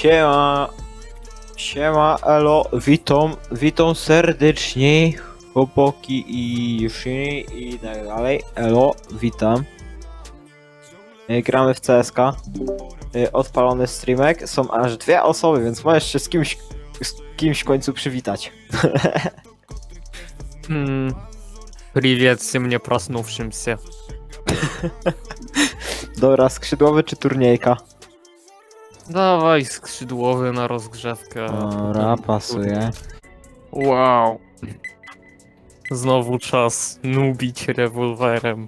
Siema. Siema, elo, witam, witam serdecznie, chłopaki i dziewczyny i tak dalej. Elo, witam. E, Gramy w CSK. E, Odpalony streamek. Są aż dwie osoby, więc możesz się z kimś, z kimś w końcu przywitać. М, Привет всем не проснувшимся. Dobra, skrzydłowy czy turniejka? Dawaj skrzydłowy na rozgrzewkę. Dobra, pasuje. Wow. Znowu czas nubić rewolwerem.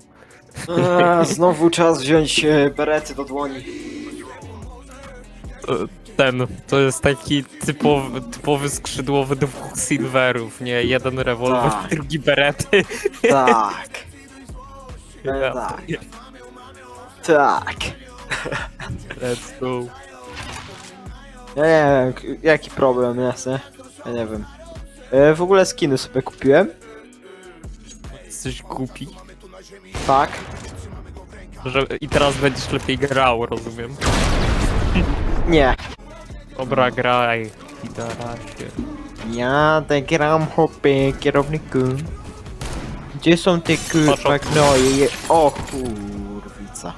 A, znowu czas wziąć e, berety do dłoni. Ten, to jest taki typowy, typowy skrzydłowy dwóch silverów, nie? Jeden rewolwer, Tak. drugi berety. Tak. E, Ja. tak. Tak. Let's go. Ja nie wiem, k- jaki problem jest, nie? Ja nie wiem. E, w ogóle skiny sobie kupiłem. Coś głupi. Tak. Że, I teraz będziesz lepiej grał, rozumiem. Nie. Dobra, graj. Idarasie. Ja tak gram hopy, kierowniku. Gdzie są te Patrz, kurwa gnoje? Je- O kurwica.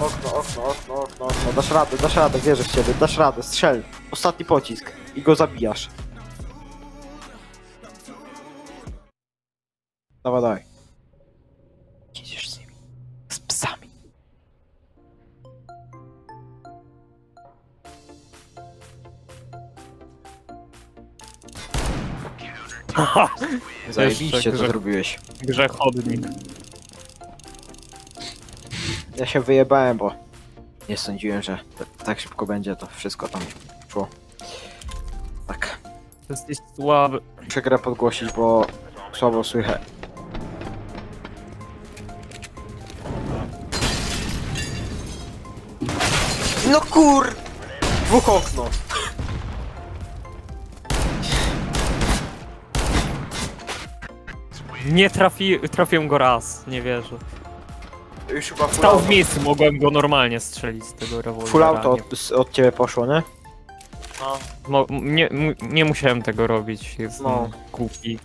Okno, okno, okno, okno, okno. Dasz radę, dasz radę, wierzę w ciebie, dasz radę, strzel. Ostatni pocisk i go zabijasz. Dawaj, dawaj. Jedziesz z nimi. Z psami. Haha, Zajebiście to grze- zrobiłeś. grzechodnik. Ja się wyjebałem, bo nie sądziłem, że tak szybko będzie to wszystko tam szło. Tak. Jesteś słaby. Muszę grę podgłosić, bo słabo słychać. No kur... Dwóch okno. Nie trafi, trafiłem go raz, nie wierzę. Już chyba full Stał w auto. miejscu, mogłem go normalnie strzelić z tego rewolwera. Full auto nie- od, z- od ciebie poszło, nie? Mo, nie, mu- nie musiałem tego robić, jestem No. głupi.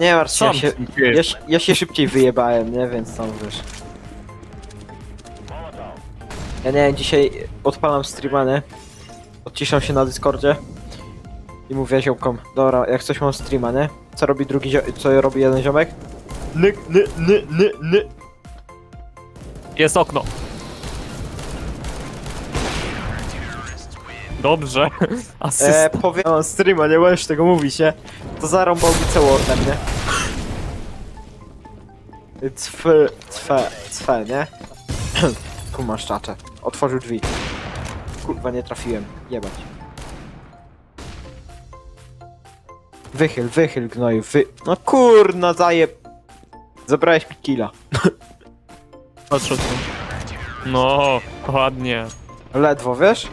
Nie martw się, ja Sam się, wiesz. ja, się- ja się szybciej wyjebałem, nie? Więc tam wiesz. Ja nie wiem, dzisiaj odpalam streama, nie? Odciszam się na Discordzie i mówię ziomkom, dobra, jak coś mam streama, nie? Co robi drugi zio- co robi jeden ziomek? Ny, ny, ny, ny, ny. Jest okno. Dobrze. Asysta. E, powiem mam streama, nie możesz tego mówić, nie? To zarąbał mi C-Wordem, nie? Cwe, cwe, cwe, nie? Kumasz czacze. Otworzył drzwi. Kurwa, nie trafiłem. Jebać. Wychyl, wychyl, gnoju, wy... No kurna, zajeb... Zabrałeś mi killa. Patrz o tym. No, ładnie. Ledwo, wiesz?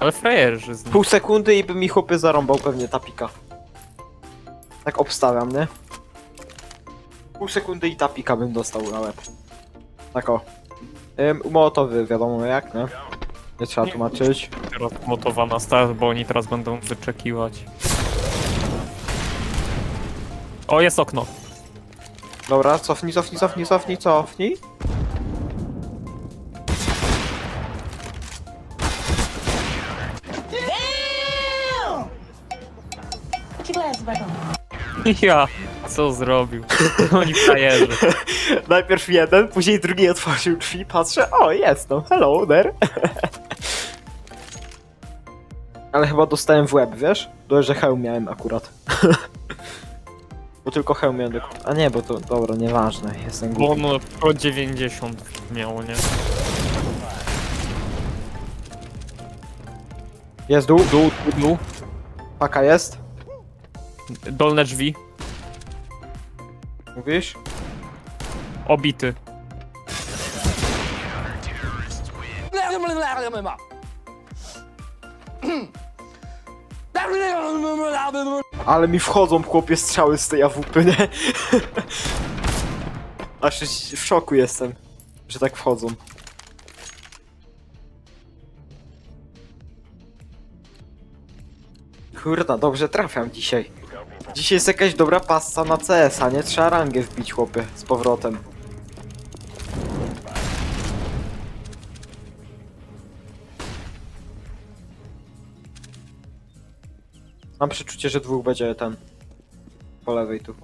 Ale frajerzy z nim. Pół sekundy i by mi chłopy zarąbał pewnie tapika. Tak obstawiam, nie? Pół sekundy i tapika bym dostał na łeb. Tak o. Ym, Mołotowy wiadomo jak, nie? Nie trzeba tłumaczyć. Teraz motowa na start, bo oni teraz będą wyczekiwać. O, jest okno. Dobra, cofnij, cofnij, cofnij, cofnij, cofnij. On. Ja, co zrobił? Oni frajerzy. Najpierw jeden, później drugi otworzył drzwi, patrzę, o jest no, hello there. Ale chyba dostałem w łeb, wiesz? To, że hełm miałem akurat. bo tylko hełm miałem do... A nie, bo to, dobra, nieważne, jestem Bo głupi. ono pro 90 miało, nie? Jest dół, dół, Dół, dół. paka jest, Dolne drzwi. Mówisz? Obity. Ale mi wchodzą chłopie strzały z tej awupy. nie? Aż w szoku jestem, że tak wchodzą. Kurna, dobrze trafiam dzisiaj. Dzisiaj jest jakaś dobra passa na CS, a nie trzeba rangę wbić chłopie z powrotem. Mam przeczucie, że dwóch będzie ten. Po lewej tu.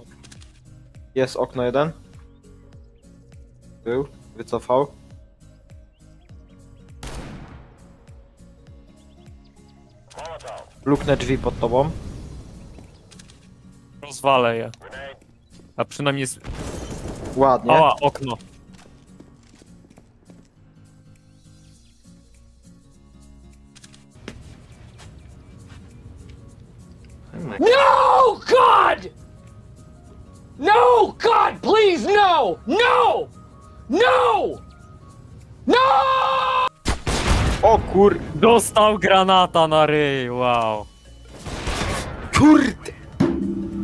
Jest okno jeden. Był, wycofał. Luknę drzwi pod tobą. Rozwalę je. A przynajmniej... Z... Ładnie. Ała, okno. No, God! No, God, please, no! No! No! No! O kur... Dostał granata na ryj, wow. Kurde!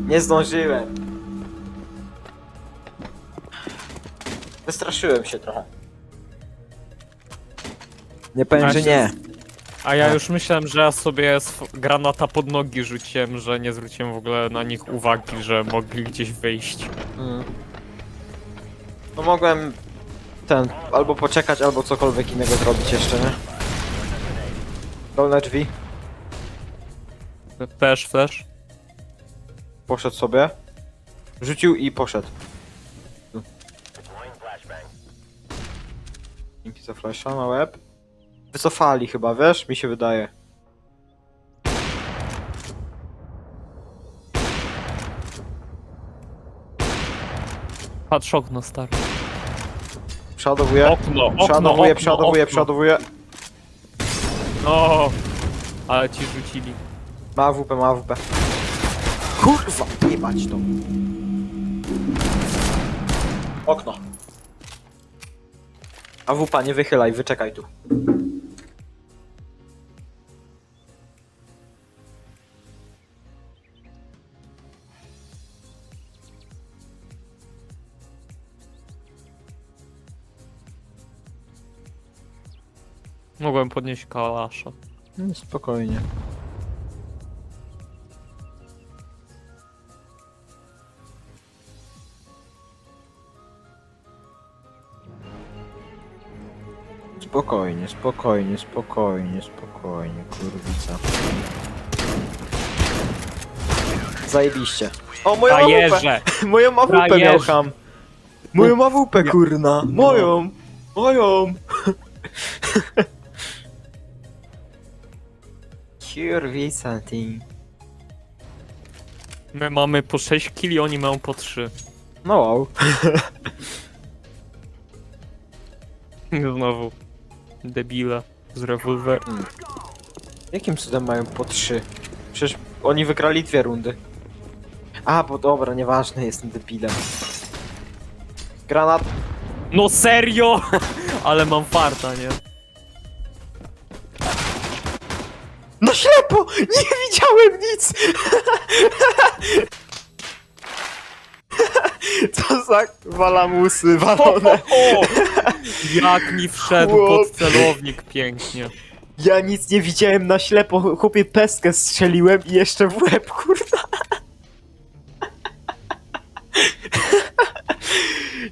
Nie zdążyłem. Wystraszyłem się trochę. Nie powiem, że się nie. A ja już myślałem, że ja sobie sw- granata pod nogi rzuciłem, że nie zwróciłem w ogóle na nich uwagi, że mogli gdzieś wyjść. Mm. No mogłem ten, albo poczekać, albo cokolwiek innego zrobić jeszcze, nie? Dolne drzwi, Też, też. Poszedł sobie. Rzucił i poszedł. Dzięki za flasha na łeb. Wycofali chyba, wiesz? Mi się wydaje. Patrz okno, stary. Przeładowuję. Okno, okno, Przeładowuję, okno, przeładowuję, okno. przeładowuję. No, ale ci rzucili. Ma AWP, ma AWP. Kurwa, jebać to. Okno. AWP, nie wychylaj, wyczekaj tu. Mogłem podnieść kalasza. No, spokojnie. Spokojnie, spokojnie, spokojnie, spokojnie, kurwica. Zajebiście. O, moją AWP! Frajerze! Moją AWP miał Frajerze. ham! Moją AWP, kurna! Moją! Moją! Kurwica, ty. My mamy po 6 kili, oni mają po 3. No wow. Znowu. Debile. Z rewolwer. Jakim cudem mają po trzy? Przecież oni wygrali dwie rundy. A, bo dobra, nieważne, jestem debilem. Granat. No serio! Ale mam farta, nie? No ślepo! Nie widziałem nic! Co za walamusy walone. O! Jak mi wszedł Chłop. pod celownik pięknie. Ja nic nie widziałem na ślepo, chłopie peskę strzeliłem i jeszcze w łeb, kurwa.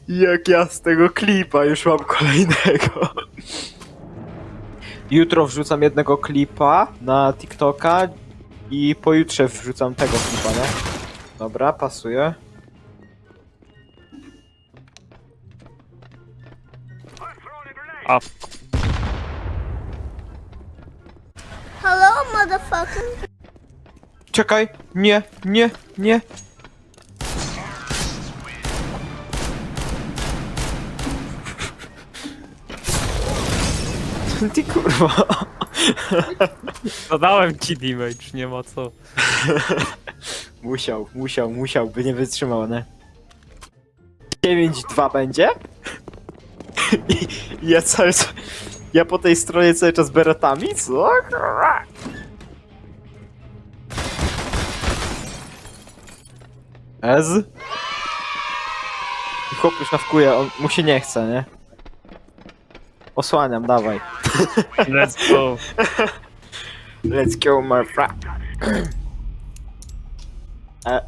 Jak ja z tego klipa już mam kolejnego. Jutro wrzucam jednego klipa na TikToka i pojutrze wrzucam tego klipa, nie? Dobra, pasuje. A Hello, motherfucker. Czekaj, nie, nie, nie. Ty kurwa. zadałem ci damage, nie ma co. Musiał, musiał, musiał, by nie wytrzymał, nie? 9-2 będzie? I i ja cały czas... Ja po tej stronie cały czas beretami? Co? Ez? I Chłop już nawkuje, on, mu się nie chce, nie? Osłaniam, dawaj. Let's go. Let's go, my friend. E,